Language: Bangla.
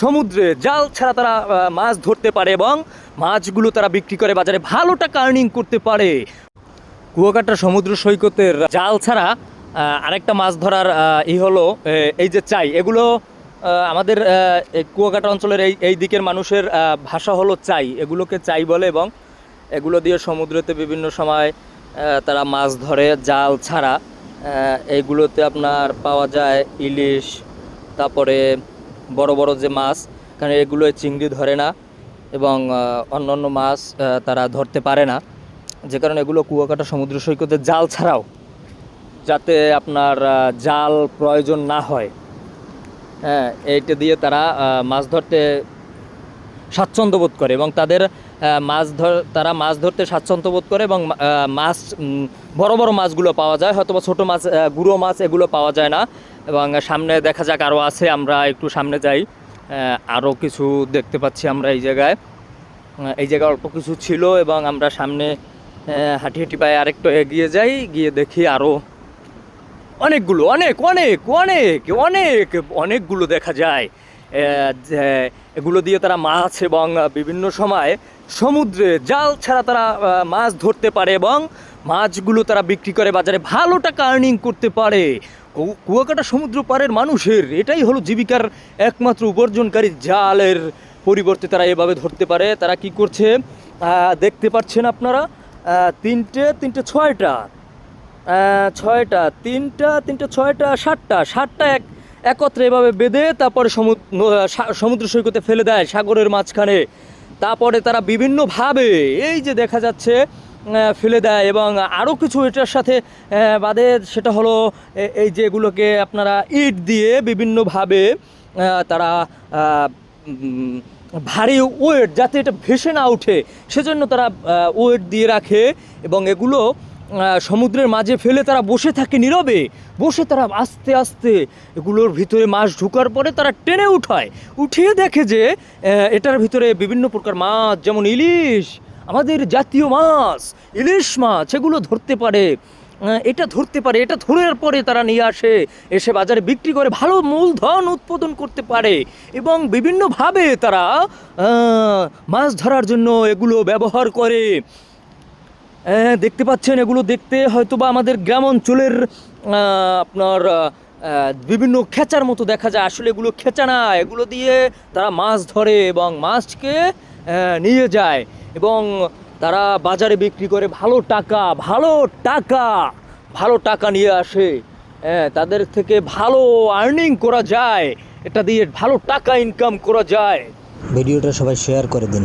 সমুদ্রে জাল ছাড়া তারা মাছ ধরতে পারে এবং মাছগুলো তারা বিক্রি করে বাজারে ভালো টাকা আর্নিং করতে পারে। কুয়াকাটা সমুদ্র সৈকতের জাল ছাড়া আরেকটা মাছ ধরার ই হলো এই যে চাই, এগুলো আমাদের কুয়াকাটা অঞ্চলের এই এই দিকের মানুষের ভাষা হলো চাই, এগুলোকে চাই বলে এবং এগুলো দিয়ে সমুদ্রেতে বিভিন্ন সময় তারা মাছ ধরে জাল ছাড়া এইগুলোতে আপনার পাওয়া যায় ইলিশ, তারপরে বড় বড় যে মাছ, কারণ এগুলো চিংড়ি ধরে না এবং অন্য অন্য মাছ তারা ধরতে পারে না। যে কারণে এগুলো কুয়াকাটা সমুদ্র সৈকতে জাল ছাড়াও যাতে আপনার জাল প্রয়োজন না হয়। হ্যাঁ এইটা দিয়ে তারা মাছ ধরতে স্বাচ্ছন্দ্য বোধ করে এবং তাদের মাছ ধর, তারা মাছ ধরতে স্বাচ্ছন্দ্য বোধ করে এবং মাছ বড় বড় মাছগুলো পাওয়া যায় হয়তো বা ছোটো মাছ গুঁড়ো মাছ এগুলো পাওয়া যায় না এবং সামনে দেখা যাক আরও আছে, আমরা একটু সামনে যাই আরও কিছু দেখতে পাচ্ছি আমরা এই জায়গায়। এই জায়গায় অল্প কিছু ছিল এবং আমরা সামনে হাঁটি হাঁটি পায়ে আরেকটু এগিয়ে যাই, গিয়ে দেখি আরও অনেকগুলো, অনেক অনেক অনেক অনেক, অনেকগুলো দেখা যায়। এগুলো দিয়ে তারা মাছ এবং বিভিন্ন সময় সমুদ্রে জাল ছাড়া তারা মাছ ধরতে পারে এবং মাছগুলো তারা বিক্রি করে বাজারে ভালো টাকা আর্নিং করতে পারে। কুয়াকাটা সমুদ্র পাড়ের মানুষের এটাই হলো জীবিকার একমাত্র উপার্জনকারী জালের পরিবর্তে তারা এভাবে ধরতে পারে। তারা কি করছে? দেখতে পাচ্ছেন আপনারা তিনটে তিনটে ছয়টা ছয়টা, তিনটা, তিনটে ছয়টা, সাতটা সাতটা এক একত্রে এভাবে বেঁধে তারপরে সমুদ্র সৈকতে ফেলে দেয় সাগরের মাঝখানে। তারপরে তারা বিভিন্নভাবে, এই যে দেখা যাচ্ছে ফেলে দেয় এবং আরও কিছু এটার সাথে বাদে সেটা হলো এই যেগুলোকে আপনারা ইট দিয়ে বিভিন্নভাবে তারা ভারী ওয়েট যাতে এটা ভেসে না উঠে সেজন্য তারা ওয়েট দিয়ে রাখে এবং এগুলো সমুদ্রের মাঝে ফেলে তারা বসে থাকে নীরবে। বসে তারা আস্তে আস্তে এগুলোর ভিতরে মাছ ঢুকার পরে তারা টেনে উঠায়। উঠিয়ে দেখে যে এটার ভিতরে বিভিন্ন প্রকার মাছ, যেমন ইলিশ, আমাদের জাতীয় মাছ, ইলিশ মাছ, এগুলো ধরতে পারে। এটা ধরতে পারে, এটা ধরার পরে তারা নিয়ে আসে, এসে বাজারে বিক্রি করে, ভালো মূলধন উৎপাদন করতে পারে। এবং বিভিন্নভাবে তারা মাছ ধরার জন্য এগুলো ব্যবহার করে। দেখতে পাচ্ছেন, এগুলো দেখতে হয়তো বা আমাদের গ্রাম অঞ্চলের আপনার বিভিন্ন খেচার মতো দেখা যায়। আসলে এগুলো খেচা না, এগুলো দিয়ে তারা মাছ ধরে এবং মাছকে নিয়ে যায় এবং তারা বাজারে বিক্রি করে ভালো টাকা ভালো টাকা ভালো টাকা নিয়ে আসে। হ্যাঁ তাদের থেকে ভালো আর্নিং করা যায়। এটা দিয়ে ভালো টাকা ইনকাম করা যায়। ভিডিওটা সবাই শেয়ার করে দিন।